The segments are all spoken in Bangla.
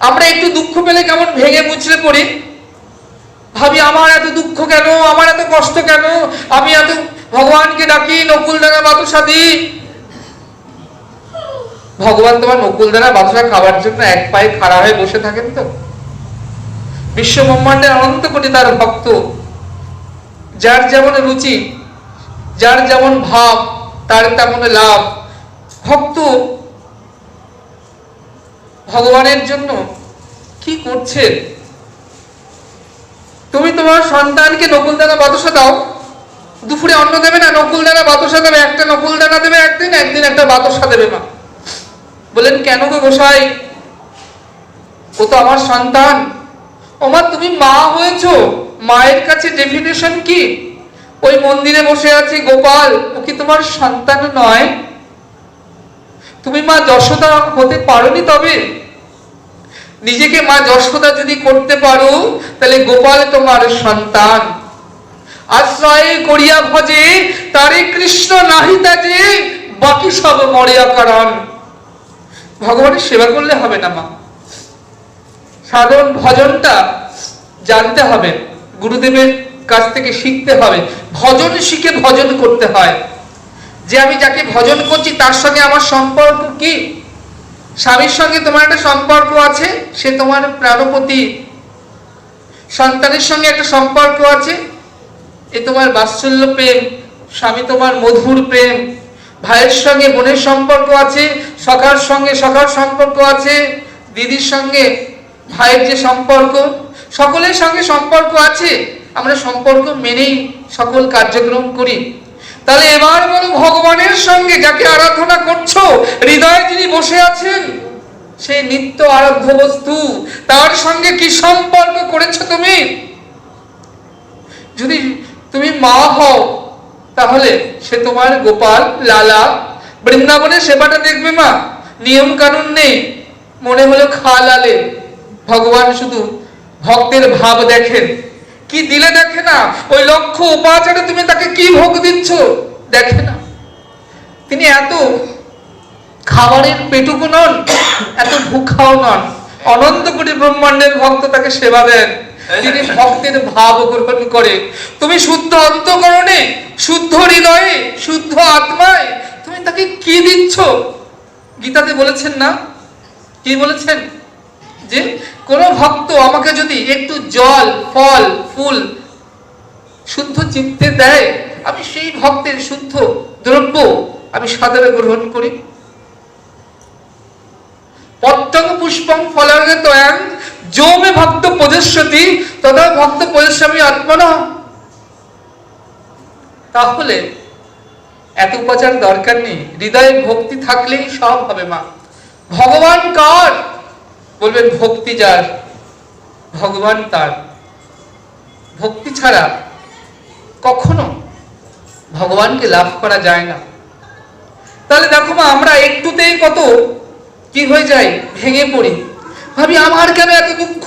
আমরা একটু দুঃখ পেলে কেমন ভেঙে মুচড়ে পড়ি? ভাবি, আমার এত দুঃখ কেন? আমার এত কষ্ট কেন? আমি এত ভগবানকে ডাকি, নকুল দানা বাতাসা দিই ভগবান তোমার নকুল দানা বাতাসা খাবার জন্য এক পায়ে খাড়া হয়ে বসে থাকেন তো? বিশ্ব ব্রহ্মাণ্ডের অনন্ত কোটি তার ভক্ত। যার যেমন রুচি, যার যেমন ভাব, তার তেমন লাভ। ভক্ত ভগবানের জন্য কি করছেন তুমি তোমার সন্তানকে নকুল দানা বাতাসা দাও। দুপুরে অন্ন দেবে না নকুল দানা বাতাসা দেবে। একটা নকুল দানা দেবে একদিন একদিন একটা বাতাসা দেবে মা। বলেন কেন গো গোসাই? ও তো আমার সন্তান। ওমা তুমি মা হয়েছো। মায়ের কাছে ডেফিনেশন কি? ওই মন্দিরে বসে আছে, গোপাল। ও কি তোমার সন্তান নয়? তুমি মা যশোদা হতে পারোনি তবে? নিজেকে মা যশোদা যদি করতে পারো, তাহলে গোপাল তোমার সন্তান। আশ্রয়ে করিয়া ভজে, তারে কৃষ্ণ নাহিতা যে বাকি সব মরিয়া কারণ ভগবানের সেবা করলে হবে না মা। সাধারণ ভজনটা জানতে হবে, গুরুদেবের কাছ থেকে শিখতে হবে। ভজন শিখে ভজন করতে হয়। যে আমি যাকে ভজন করছি, তার সঙ্গে আমার সম্পর্ক কি? স্বামীর সঙ্গে তোমার একটা সম্পর্ক আছে, সে তোমার প্রাণপতি। সন্তানের সঙ্গে একটা সম্পর্ক আছে, এ তোমার বাৎসল্য প্রেম, স্বামী তোমার মধুর প্রেম। ভাইয়ের সঙ্গে বোনের সম্পর্ক আছে, সখার সঙ্গে সখার সম্পর্ক আছে, দিদির সঙ্গে ভাইয়ের যে সম্পর্ক, সকলের সঙ্গে সম্পর্ক আছে। আমরা সম্পর্ক মেনেই সকল কার্যক্রম করি। তাহলে এবার বলো ভগবানের সঙ্গে যাকে আরাধনা করছ, হৃদয়ে যিনি বসে আছেন সেই নিত্য আরাধ্য বস্তু। তার সঙ্গে কি সম্পর্ক করেছ তুমি? যদি তুমি মা হও, তাহলে সে তোমার গোপাল, লালা বৃন্দাবনের সেবাটা দেখবে মা। নিয়ম কানুন নেই, মনে হলো খালালে। ভগবান শুধু ভক্তের ভাব দেখেন। কি দিলে দেখে না? ওই লক্ষ্য উপাচারে তুমি তাকে কি ভোগ দিচ্ছ? দেখে না। তিনি এত খাবারের পেটুকু নন, এত ভুখাও নন। অনন্ত কোটি ব্রহ্মাণ্ডের ভক্ত তাকে সেবা দেন। তিনি ভক্তের ভাব গ্রহণ করে। তুমি শুদ্ধ অন্তকরণে, শুদ্ধ হৃদয়ে, শুদ্ধ আত্মায় তুমি তাকে কি দিচ্ছ? গীতাতে বলেছেন না? কি বলেছেন? যে কোন ভক্ত আমাকে যদি একটু জল, ফল, ফুল শুদ্ধ চিত্তে দেয়, আমি সেই ভক্তের শুদ্ধ দ্রব্য আমি সাদরে গ্রহণ করি। পত্তং পুষ্পং ফলাঙ্গে তয়াং যো মে ভক্ত পজস্বতী তথা ভক্ত পজস্বামী আত্মনা। তাহলে এত উপাচার দরকার নেই, হৃদয়ে ভক্তি থাকলেই সব হবে মা। ভগবান কার? বলবেন, ভক্তি যার, ভগবান তার। ভক্তি ছাড়া কখনো ভগবানকে লাভ করা যায় না। তাহলে দেখো মা, আমরা একটুতেই কত কি হয়ে যায় ভেঙে পড়ি। ভাবি, আমার কেন এত দুঃখ?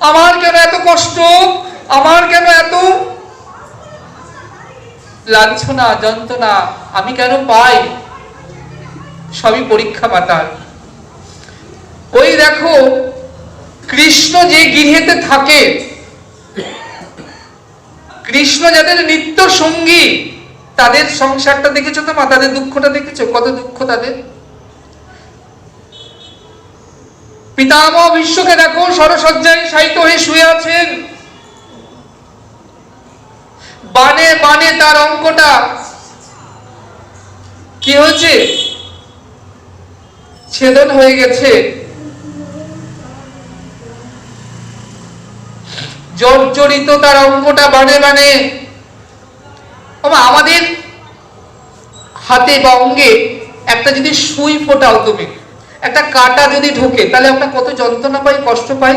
আমার কেন এত কষ্ট? আমার কেন এত লাঞ্ছনা, যন্ত্রণা? আমি কেন পাই? সবই পরীক্ষা মাতার ওই দেখো, কৃষ্ণ যে গৃহেতে থাকে, কৃষ্ণ যাদের নিত্য সঙ্গী, তাদের সংসারটা দেখেছ তো মা? তাদের দুঃখটা দেখেছ? কত দুঃখ তাদের? পিতামহ বিশ্বকে দেখো, সরসজ্জায় সাহিত্য হয়ে শুয়ে আছেন। বানে বানে তার অঙ্কটা। কি হয়েছে? ছেদন হয়ে গেছে। জর্জরিত তার অঙ্কটা বানে বানে। আমাদের হাতে বা অঙ্গে একটা যদি সুই ফোটাও তুমি, একটা কাটা যদি ঢোকে, তাহলে আমরা কত যন্ত্রণা পাই, কষ্ট পাই?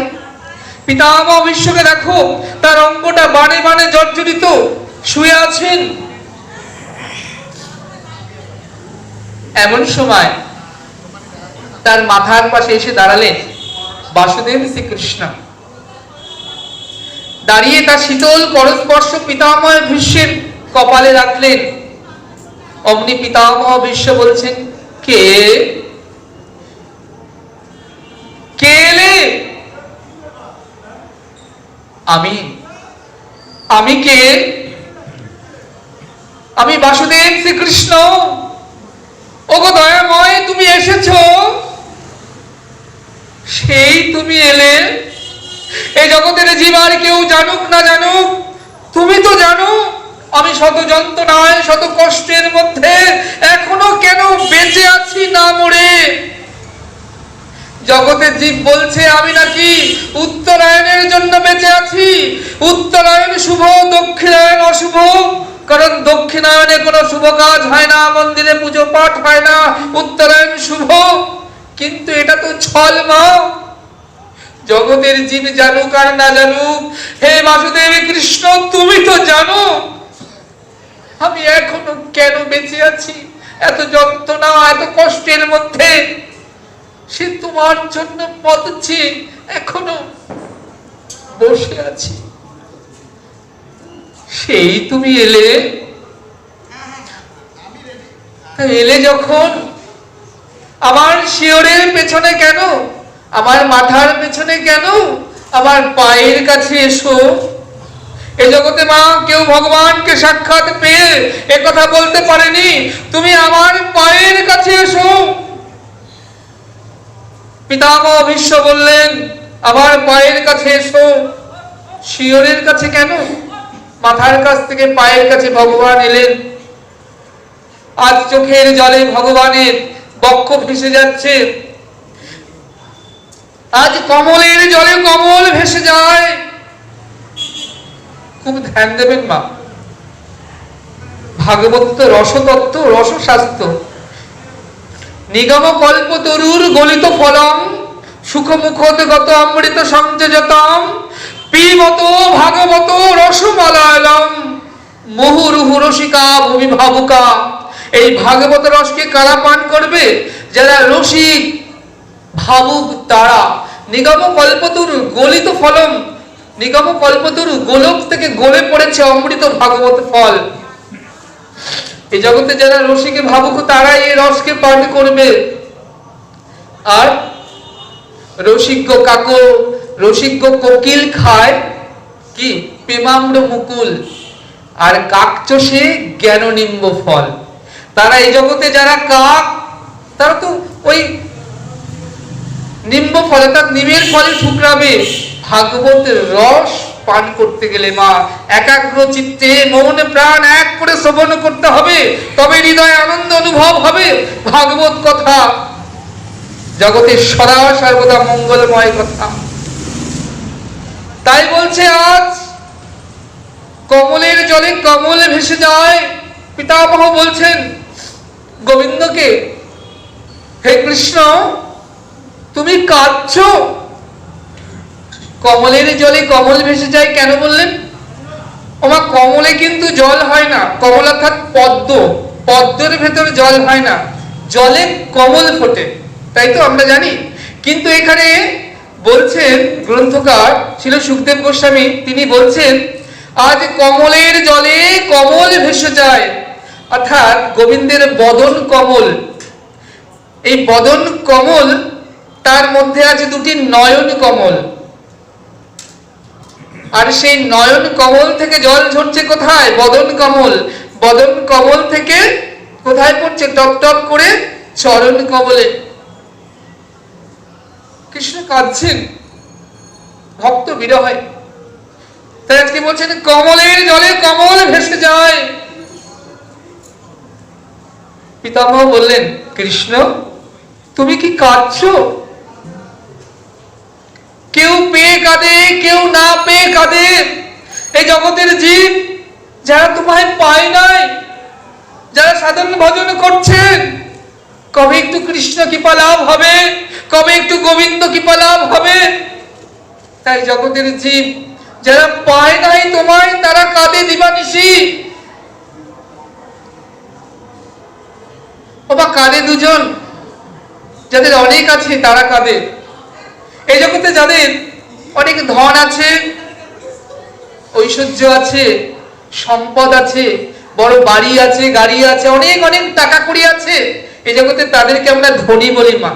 পিতামহ বিশ্বকে দেখো, তার অঙ্গটা বানে বানে জর্জরিত। শুয়ে আছেন? এমন সময় তার মাথার পাশে এসে দাঁড়ালেন বাসুদেব শ্রীকৃষ্ণ। দাঁড়িয়ে তার শীতল পরস্পর্শ পিতামহ ভীষ্মের কপালে রাখলেন। অমনি পিতামহ ভীষ্ম বলছেন, কে? কে এলে? আমি। আমি কে? আমি বাসুদেব শ্রীকৃষ্ণ। ওগো দয়াময়, তুমি এসেছ। সেই তুমি এলে এই জগতের জীব আর কেউ জানুক না জানুক, তুমি তো জানো, আমি শত যন্ত্রণায়, শত কষ্টের মধ্যে এখনও কেন বেঁচে আছি না মরে? জগতের জীব বলছে, আমি নাকি উত্তরায়ণের জন্য বেঁচে আছি। উত্তরায়ণ শুভ দক্ষিণায়ন অশুভ। কারণ দক্ষিণায়নে কোনো শুভ কাজ হয় না, মন্দিরে পুজো পাঠ হয় না, উত্তরায়ণ শুভ। কিন্তু এটা তো ছল মা জগতের জীব জানুক আর না জানুক, হে বাসুদেব কৃষ্ণ, তুমি তো জানো। আমি এখনও কেন বেঁচে আছি? এত যন্ত্রণা, এত কষ্টের মধ্যে সে তোমার জন্য পদছি এখনও বসে আছি। সেই তুমি এলে? এলে যখন? আমার শিওরের পেছনে কেন? আমার মাথার পেছনে কেন? আমার পায়ের কাছে এসো। এ জগতে মা, কেউ ভগবানকে সাক্ষাৎ পেয়ে এ কথা বলতে পারেনি। তুমি আমার পায়ের কাছে এসো। পিতামহ ভীষ্ম বললেন, আমার পায়ের কাছে এসো। শিওরের কাছে কেন? মাথার কাছ থেকে পায়ের কাছে ভগবান এলেন। আজ চোখের জলে ভগবানের বক্ষ ভেসে যাচ্ছে। আজ কমলের জলে কমল ভেসে যায়। খুব ধ্যান দেবেন মা। ভাগবত তো রসতত্ত্ব, রসশাস্ত্র। নিগম কল্প তরুর গলিত ফলম মুখোদগত অমৃত সংযোজতম। পিবত ভাগবত রসমালায়লম মুহুরুহু রসিকা ভূমি ভাবুকা এই ভাগবত রসকে কারা পান করবে? যারা রসিক ভাবুক তারা। নিগম কল্পতরু গলিত ফলম নিগম কল্পতরু গোলক থেকে গলে পড়েছে অমৃত ভাগবত ফল। এই জগতে যারা রসিকে ভাবুক তারাই এই রসকে পান করবে। আর রসিজ্ঞ কাকো রসিজ্ঞ কোকিল খায় কি? প্রেমাম্র মুকুল। আর কাকচষে জ্ঞাননিম্ব ফল। তারা এই জগতে যারা কাক, তারা তো ওই নিম্ব ফলে তার নিমের ফলে ঠুকরাবে ভাগবতের রস পান করতে গেলে মা একাগ্র চিত্তে মন প্রাণ এক করে শ্রবণ করতে হবে, তবে হৃদয় আনন্দ অনুভব হবে। ভাগবত কথা জগতের সদা সর্বদা মঙ্গলময় কথা। তাই বলছে আজ, কমলের জলে কমল ভেসে যায়। পিতামহ বলছেন, গোবিন্দকে, হে কৃষ্ণ তুমি কাঁদছো? কমলের জলে কমল ভেসে যায় কেন বললেন? ওমা, কমলে কিন্তু জল হয় না। কমল অর্থাৎ পদ্ম। পদ্মের ভেতরে জল হয় না। জলে কমল ফোটে। তাই তো আমরা জানি। কিন্তু এখানে বলছেন গ্রন্থকার ছিল সুখদেব গোস্বামী। তিনি বলছেন, আজ কমলের জলে কমল ভেসে যায়। অর্থাৎ গোবিন্দের বদন কমল। এই বদন কমল তার মধ্যে আছে দুটি নয়ন কমল। আর সেই নয়ন কমল থেকে জল ঝরছে কোথায়? বদন কমল। বদন কমল থেকে কোথায় পড়ছে? টপ টপ করে চরণ কমলে। কৃষ্ণ কাঁদছেন। ভক্ত বিরহে। তাই আজকে বলছেন, কমলের জলে কমল ভেসে যায়। পিতামহ বললেন, কৃষ্ণ, তুমি কি কাঁদছো? কেউ পেয়ে কাঁদে, কেউ না পেয়ে কাঁদে। এই জগতের জীব যারা তোমায় পায় নাই, যারা সাধারণ ভজন করছেন, কবে একটু কৃষ্ণ কৃপা লাভ হবে, কবে একটু গোবিন্দ কৃপা লাভ হবে? তাই জগতের জীব যারা পায় নাই তোমায়, তারা কাঁদে দিবানিশি। বাবা কাঁদে দুজন, যাদের অনেক আছে তারা কাঁদে। এই জগতে যাদের অনেক ধন আছে, ঐশ্বর্য আছে, সম্পদ আছে, বড় বাড়ি আছে, গাড়ি আছে, অনেক অনেক টাকা কড়ি আছে, এই জগতে তাদেরকে আমরা ধনী বলি মা।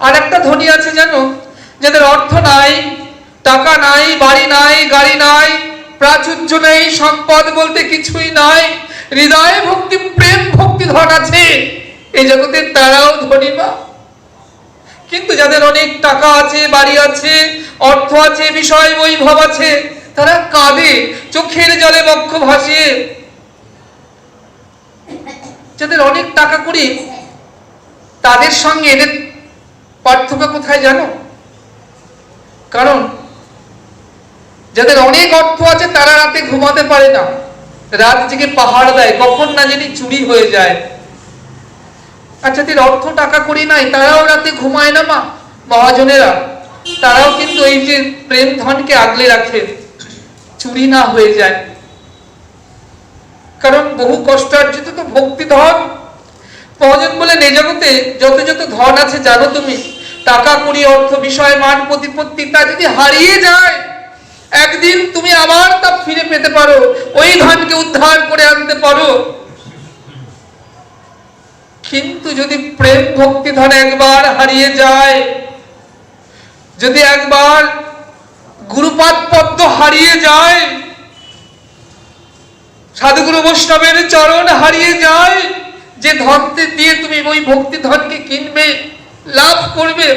আর একটা ধনী আছে জানো, যাদের অর্থ নাই, টাকা নাই, বাড়ি নাই, গাড়ি নাই, প্রাচুর্য নেই, সম্পদ বলতে কিছুই নাই, হৃদয়ে ভক্তি, প্রেম ভক্তি ধন আছে, এই জগতে তারাও ধনী মা। কিন্তু যাদের অনেক টাকা আছে, বাড়ি আছে, অর্থ আছে, বিষয় বৈভব আছে, তারা কাঁদে, চোখের জলে বক্ষ ভাসিয়ে যাদের অনেক টাকা করি তাদের সঙ্গে এদের পার্থক্য কোথায় জানো? কারণ যাদের অনেক অর্থ আছে, তারা রাতে ঘুমাতে পারে না। রাত জেগে পাহাড় দেয়, কখন না জানি চুরি হয়ে যায়। আর যাদের অর্থ টাকা করি নাই, তারাও রাতে ঘুমায় না মা, মহাজনেরা। তারাও কিন্তু এই যে প্রেম ধনকে আগলে রাখে, চুরি না হয়ে যায়। কারণ বহু কষ্টার্জিত তো ভক্তি ধন মহাজন বলেন এই জগতে যত যত ধন আছে, জানো তুমি, টাকা কুড়ি অর্থ বিষয়, মান প্রতিপত্তি, তা যদি হারিয়ে যায়, একদিন তুমি আবার তা ফিরে পেতে পারো। ওই ধনকে উদ্ধার করে আনতে পারো। কিন্তু যদি প্রেম ভক্তি ধন একবার হারিয়ে যায়, যদি একবার গুরুপাদ পদ্ম হারিয়ে যায়, সাধুগুরু বৈষ্ণবের চরণ হারিয়ে যায়, যে ধনতে দিয়ে তুমি ওই ভক্তি ধনকে কিনবে, লাভ করবে,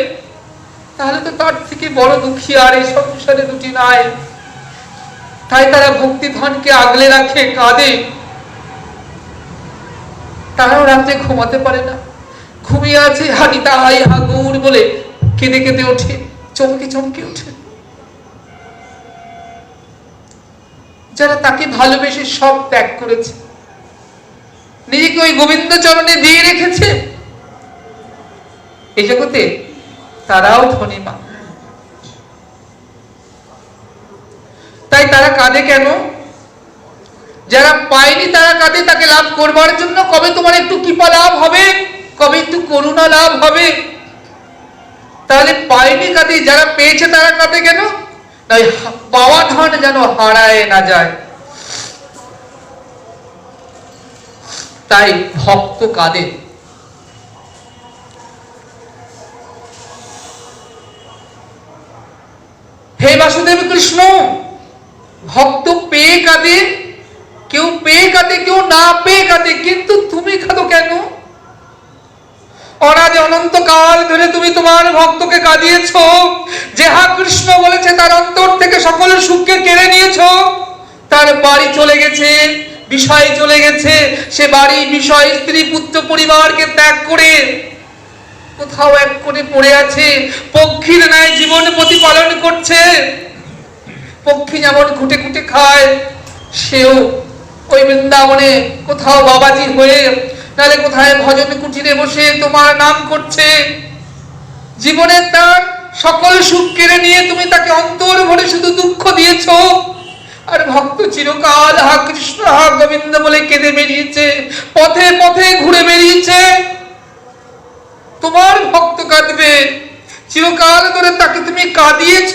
তাহলে তো তার থেকে বড় দুঃখী আর এই সংসারে দুটি নাই। তাই তারা ভক্তি ধনকে আগলে রাখে, কাঁদে। তারাও রাত্রে ঘুমাতে পারে না। ঘুমিয়ে আছে হানি তাহাই, হা গৌর বলে কেঁদে কেঁদে ওঠে, চমকে চমকে ওঠে। যারা তাকে ভালোবেসে সব ত্যাগ করেছে, নিজেকে ওই গোবিন্দ চরণে দিয়ে রেখেছে, এই জগতে তারাও ধনী মা। তাই তারা কাঁদে কেন? যারা পায়নি তারা কাঁদে, তাকে লাভ করবার জন্য কবে তোমার একটু কৃপা লাভ হবে? কবে একটু করুণা লাভ হবে? তাহলে পায়নি কাঁদে, যারা পেয়েছে তারা কাঁদে কেন? হা- পাওয়া ধন যেন হারায় না যায়। তাই ভক্ত কাঁদে। হে বাসুদেব কৃষ্ণ, ভক্ত পেয়ে কাঁদে। কেউ পেয়ে কাঁদে কেউ না পেয়ে কাঁদে কিন্তু তুমি কাঁদো কেন? অনাজ অনন্তকাল ধরে তুমি তোমার ভক্তকে কাঁদিয়েছ, যে হা কৃষ্ণ বলেছে তার অন্তর থেকে সকলের সুখকে কেড়ে নিয়েছ। তার বাড়ি চলে গেছে, বিষয় চলে গেছে, সে বাড়ি, বিষয়, স্ত্রী, পুত্র, পরিবারকে ত্যাগ করে কোথাও এক কোণে পড়ে আছে, পক্ষীর ন্যায় জীবন প্রতিপালন করছে। পক্ষী যেমন খুঁটে খুঁটে খায়, সেও ওই বৃন্দাবনে কোথাও বাবাজি হয়ে, নালে কোথায় ভজন কুটিরে বসে তোমার নাম করছে? জীবনে তার সকল সুখ কেড়ে নিয়ে তুমি তাকে অন্তর ভরে শুধু দুঃখ দিয়েছ। আর ভক্ত চিরকাল হা কৃষ্ণ হা গোবিন্দ বলে কেঁদে বেরিয়েছে, পথে পথে ঘুরে বেরিয়েছে। তোমার ভক্ত কাঁদবে, চিরকাল ধরে তাকে তুমি কাঁদিয়েছ।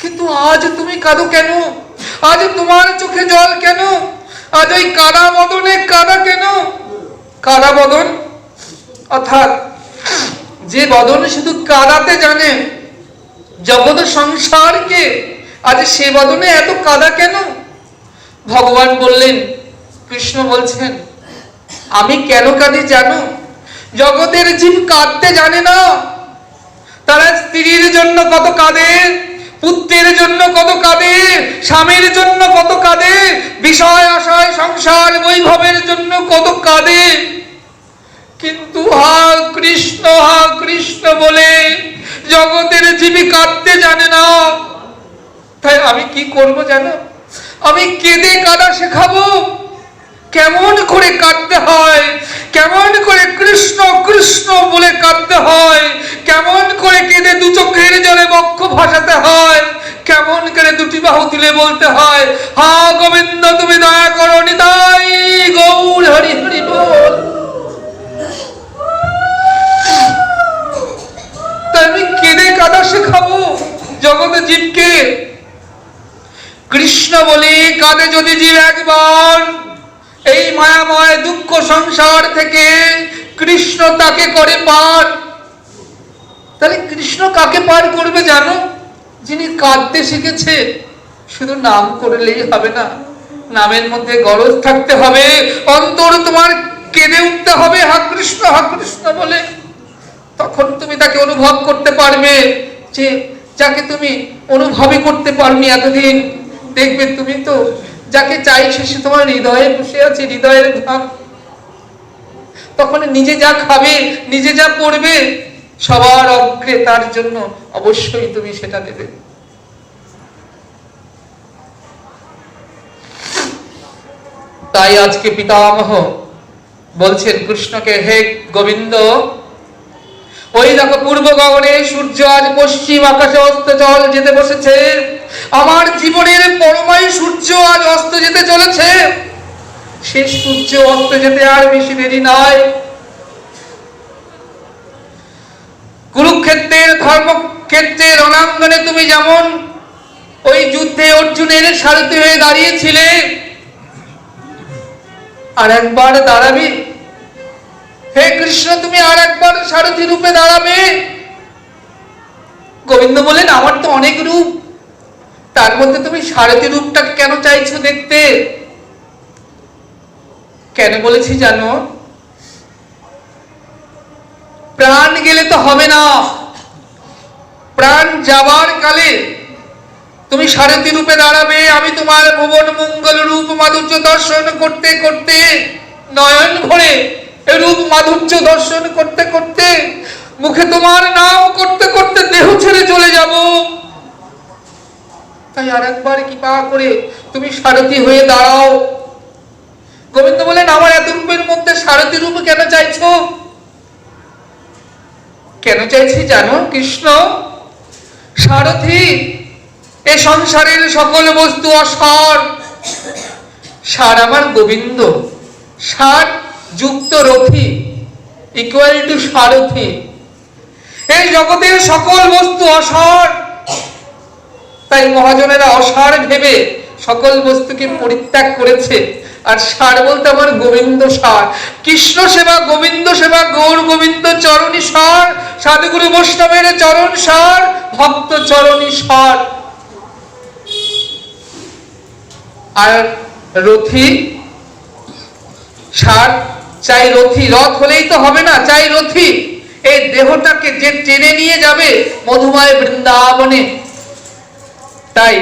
কিন্তু আজ তুমি কাঁদো কেন? আজ তোমার চোখে জল কেন? আজ ওই কাদা বদনে কাদা কেন? কাদা বদন? অর্থাৎ, যে বদন শুধু কাদাতে জানে, জগৎ সংসারকে, আজ সে বদনে এত কাদা কেন? ভগবান বললেন, কৃষ্ণ বলছেন, আমি কেন কাঁদি জানো? জগতের জীব কাঁদতে জানে না। তারা স্ত্রীর জন্য কত কাঁদে? পুত্রের জন্য কত কাঁদে, স্বামীর জন্য কত কাঁদে, বিষয়, আশয়, সংসার, বৈভবের জন্য কত কাঁদে। কিন্তু হা কৃষ্ণ হা কৃষ্ণ বলে জগতের জীবী কাঁদতে জানে না। তাই আমি কি করব জানো? আমি কেঁদে কাদা শেখাবো। কেমন করে কাঁদতে হয়? কেমন করে কৃষ্ণ কৃষ্ণ বলে কাঁদতে হয়? কেমন করে কেঁদে দু চোখের জলে বক্ষ ভাসাতে হয়? কেমন করে দুটি বাহু তুলে বলতে হয়? হা গোবিন্দ, তুমি দয়া করো, নিতাই গৌর হরি হরি বল। আমি কেঁদে কাদা শেখাবো জগতে জীবকে। কৃষ্ণ বলি কাঁদে যদি জীব একবার। মায়াময় দুঃখ সংসার থেকে কৃষ্ণ তাকে করে পার। তাহলে কৃষ্ণ কাকে পার করবে জানো? যিনি কাঁদতে শিখেছে, শুধু নাম করলেই হবে না। নামের মধ্যে গরজ থাকতে হবে, অন্তর তোমার কেঁদে উঠতে হবে, হা কৃষ্ণ হা কৃষ্ণ বলে। তখন তুমি তাকে অনুভব করতে পারবে যে, যাকে তুমি অনুভবই করতে পারনি এতদিন, দেখবে তুমি তো যাকে চাইছো সে তোমার হৃদয়ে বসে আছে, হৃদয়ের ঘাম। তখন নিজে যা খাবে, নিজে যা পড়বে, সবার অগ্রে তার জন্য অবশ্যই তুমি সেটা দেবে। তাই আজকে পিতামহ বলছেন কৃষ্ণকে, হে গোবিন্দ ওই দেখো পূর্ব গগনে সূর্য আজ পশ্চিম আকাশে অস্ত জল যেতে বসেছে। আমার জীবনের পরমাই সূর্য আজ অস্ত যেতে চলেছে। শেষ সূর্য অস্ত যেতে আর বেশি দেরি নয় কুরুক্ষেত্রের, ধর্মক্ষেত্রের রণাঙ্গনে তুমি যেমন ওই যুদ্ধে অর্জুনের সারথি হয়ে দাঁড়িয়েছিলে, আর একবার দাঁড়াবি। হে কৃষ্ণ, তুমি আর একবার সারথি রূপে দাঁড়াবে। গোবিন্দ বলেন, আমার তো অনেক রূপ। তার মধ্যে তুমি সারথি রূপটাকে কেন চাইছো দেখতে? কেন বলেছি জানো? প্রাণ গেলে তো হবে না। প্রাণ যাবার কালে তুমি সারথি রূপে দাঁড়াবে। আমি তোমার ভুবন মঙ্গল রূপ মাধুর্য দর্শন করতে করতে নয়ন ভরে রূপ মাধুর্য দর্শন করতে করতে, মুখে তোমার নাম করতে করতে দেহ ছেড়ে চলে যাব। তাই আর একবার কৃপা করে তুমি সারথি হয়ে দাঁড়াও। গোবিন্দ বলেন, আমার এত রূপের মধ্যে সারথি রূপ কেন চাইছো? কেন চাইছি জানো, কৃষ্ণ? সারথি, এ সংসারের সকল বস্তু অসার। সার আমার গোবিন্দ, সার যুক্ত রথি ইকুয়াল টু সারথি। এই জগতের সকল বস্তু অসার। তাই মহাজনেরা অসার ভেবে সকল বস্তুকে পরিত্যাগ করেছে। আর সার বলতে আমার গোবিন্দ সার। কৃষ্ণ সেবা, গোবিন্দ সেবা, গৌর গোবিন্দ চরণী সার। সাধুগুরু বৈষ্ণবের চরণ সার, ভক্ত চরণী সার। আর রথি, সার চাই রথি, রথ হলেই তো হবে না, চাই রথি। এই দেহটাকে যে টেনে নিয়ে যাবে মধুময় বৃন্দাবনে, তাই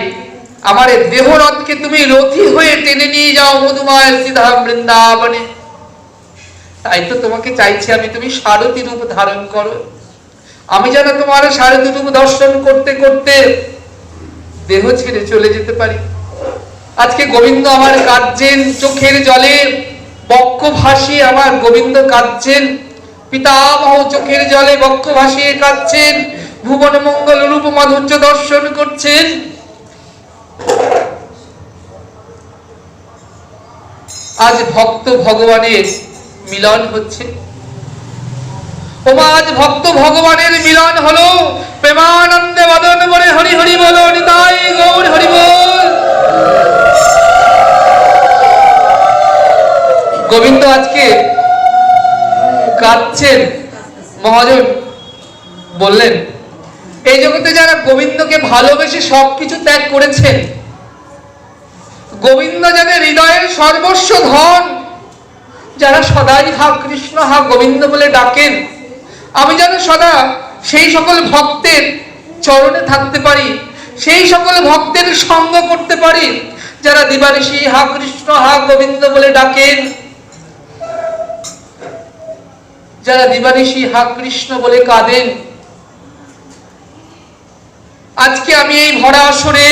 আমার এই দেহরথকে তুমি রথি হয়ে টেনে নিয়ে যাও মধুময় সিধাম বৃন্দাবনে। তাই তো তোমাকে চাইছি আমি, তুমি সারথী রূপ ধারণ করো। আমি যেন তোমার সারথী রূপ দর্শন করতে করতে দেহ ছেড়ে চলে যেতে পারি। আজকে গোবিন্দ আমার কাঁদছেন চোখের জলে। বক্ষ আমার গোবিন্দ কাঁদছেন। পিতামহ চোখের জলে বক্ষ কাঁদছেন। ভুবন মঙ্গল রূপ মাধুর্য দর্শন করছেন। আজ ভক্ত ভগবানের মিলন হচ্ছে। ওমা আজ ভক্ত ভগবানের মিলন হলো। প্রেমানন্দে বদন বলে হরি হরি বলো, নিতাই গৌর হরি বল। গোবিন্দ আজকে কাঁদছেন, মহাজন বললেন, এই জগতে যারা গোবিন্দকে ভালোবেসে সবকিছু ত্যাগ করেছেন, গোবিন্দ যাদের হৃদয়ের সর্বস্ব ধন, যারা সদাই হা কৃষ্ণ হা গোবিন্দ বলে ডাকেন, আমি যেন সদা সেই সকল ভক্তের চরণে থাকতে পারি, সেই সকল ভক্তের সঙ্গ করতে পারি, যারা দিবানিশি হা কৃষ্ণ হা গোবিন্দ বলে ডাকেন। যারা দিবানিশি হা কৃষ্ণ বলে কাঁদেন, আজকে আমি এই ভরা আসরে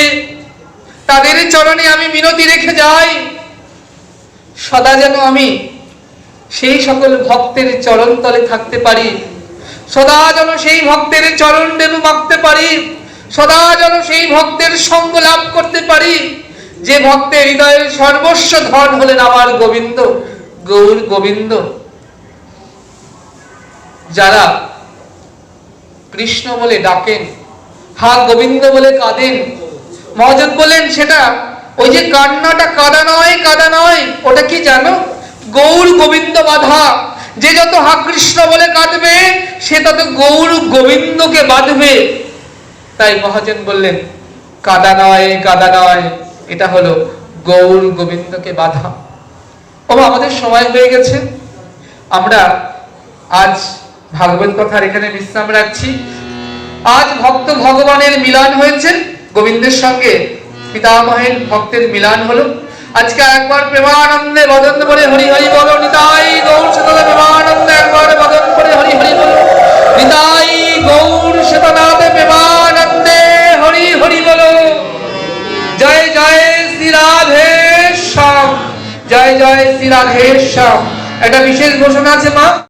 তাদের চরণে আমি মিনতি রেখে যাই। সদা যেন আমি সেই সকল ভক্তের চরণ তলে থাকতে পারি। সদা যেন সেই ভক্তের চরণ রেণু মাখতে পারি। সদা যেন সেই ভক্তের সঙ্গ লাভ করতে পারি। যে ভক্তের হৃদয়ের সর্বস্ব ধন হলেন আমার গোবিন্দ, গৌর গোবিন্দ। যারা কৃষ্ণ বলে ডাকেন হা গোবিন্দ বলে কাঁদেন মহাজন বলেন সেটা, ওই যে কান্নাটা কাদা নয় কাদা নয়, ওটা কি জানো? গৌর গোবিন্দ বাধা, যে যত হা কৃষ্ণ বলে কাঁদবে, সে তত গৌর গোবিন্দকে বাঁধবে। তাই মহাজন বললেন, কাদা নয় কাদা নয়, এটা হলো গৌর গোবিন্দকে বাধা। ও আমাদের সময় হয়ে গেছে। আমরা আজ ভাগবত কথার এখানে বিশ্রাম রাখছি। আজ ভক্ত ভগবানের মিলন হয়েছে। গোবিন্দের সঙ্গে পিতামহের ভক্তের মিলন হলো। আজকে একবার প্রেমানন্দে বদন বলে হরি হরি বলো, নিতাই গৌর শতদা প্রেমানন্দে একবার বদন করে হরি হরি বলো। নিতাই গৌর শতনাথে প্রেমানন্দে হরি হরি বলো। জয় জয় শ্রী রাধে শ্যাম। জয় জয় শ্রী রাধে শ্যাম। একটা বিশেষ ঘোষণা আছে মা।